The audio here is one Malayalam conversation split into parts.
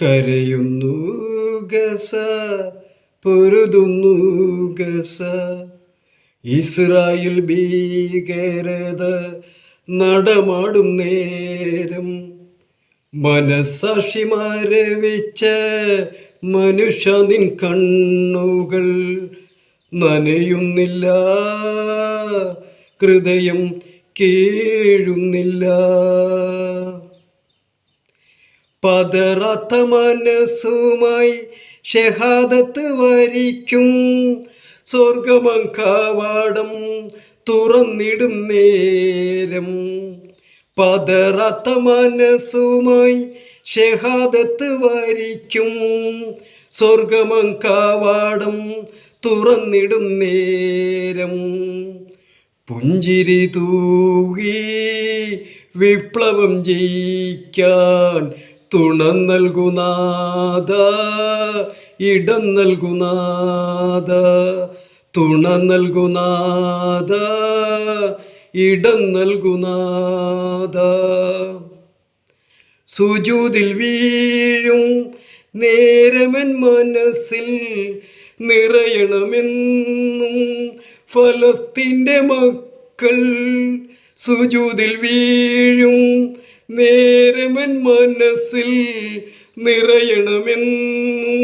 കരയുന്നു ഗസ പൊരുതുന്നു ഗസ. ഇസ്രായേൽ ഭീകരത നടമാടുന്നേരം നേരം. മനസാക്ഷിമാരെ വെച്ച മനുഷ്യ നിൻ കണ്ണുകൾ നനയുന്നില്ല. ഹൃദയം കേഴുന്നില്ല. പതറാത്ത മനസ്സുമായി ഷഹാദത്ത് വരിക്കും. സ്വർഗമങ്കാവാടം തുറന്നിടും നേരം. പതറാത്ത മനസ്സുമായി ഷഹാദത്ത് വരിക്കും. സ്വർഗമങ്കാവാടം തുറന്നിടും നേരം. പുഞ്ചിരി തൂകി വിപ്ലവം ജയിക്കാൻ തുണ നൽകുനാഥ ഇടം നൽകുനാഥ തുണ നൽകുനാഥ ഇടം നൽകുനാഥ സുജൂതിൽ വീഴും നേരമൻ മനസ്സിൽ നിറയണമെന്നും ഫലസ്തീന്റെ മക്കൾ സുജൂതിൽ വീഴും നേരമൻ മനസ്സിൽ നിറയണമെന്നും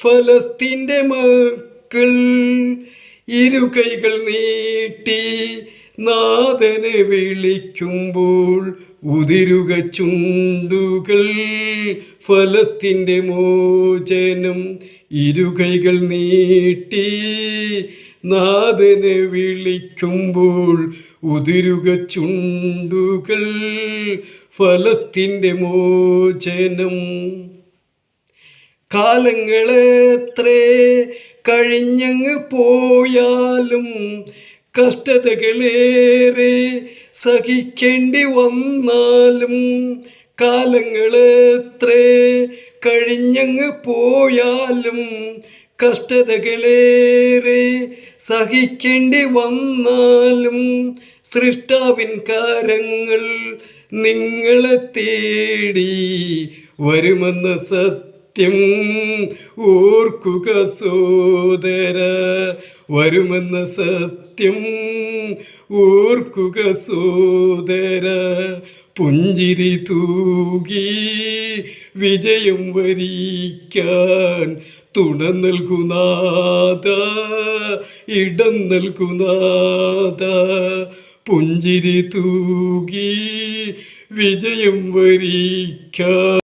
ഫലസ്തീന്റെ മക്കൾ ഇരു കൈകൾ നീട്ടി നാഥനെ വിളിക്കുമ്പോൾ ഉതിരുക ചുണ്ടുകൾ. ഫലത്തിന്റെ മോചനം ഇരുകൈകൾ നീട്ടി നാഥനെ വിളിക്കുമ്പോൾ ഉതിരുക ചുണ്ടുകൾ. ഫലത്തിന്റെ മോചനം. കാലങ്ങളെത്രേ കഴിഞ്ഞങ്ങ് പോയാലും കഷ്ടതകളേറെ സഹിക്കേണ്ടി വന്നാലും കാലങ്ങളെത്രേ കഴിഞ്ഞങ്ങ് പോയാലും കഷ്ടതകളേറെ സഹിക്കേണ്ടി വന്നാലും സൃഷ്ടാവിൻ കാരങ്ങൾ നിങ്ങളെ തേടി വരുമെന്ന സത്യം ഓർക്കുക സോദര വരുമെന്ന സത്യം ഓർക്കുക സോദര. പുഞ്ചിരി തൂകി വിജയം വരിക്കാൻ തുണ നൽകുനാഥ ഇടം നൽകുനാഥ പുഞ്ചിരി തൂകി വിജയം വരിക്കാൻ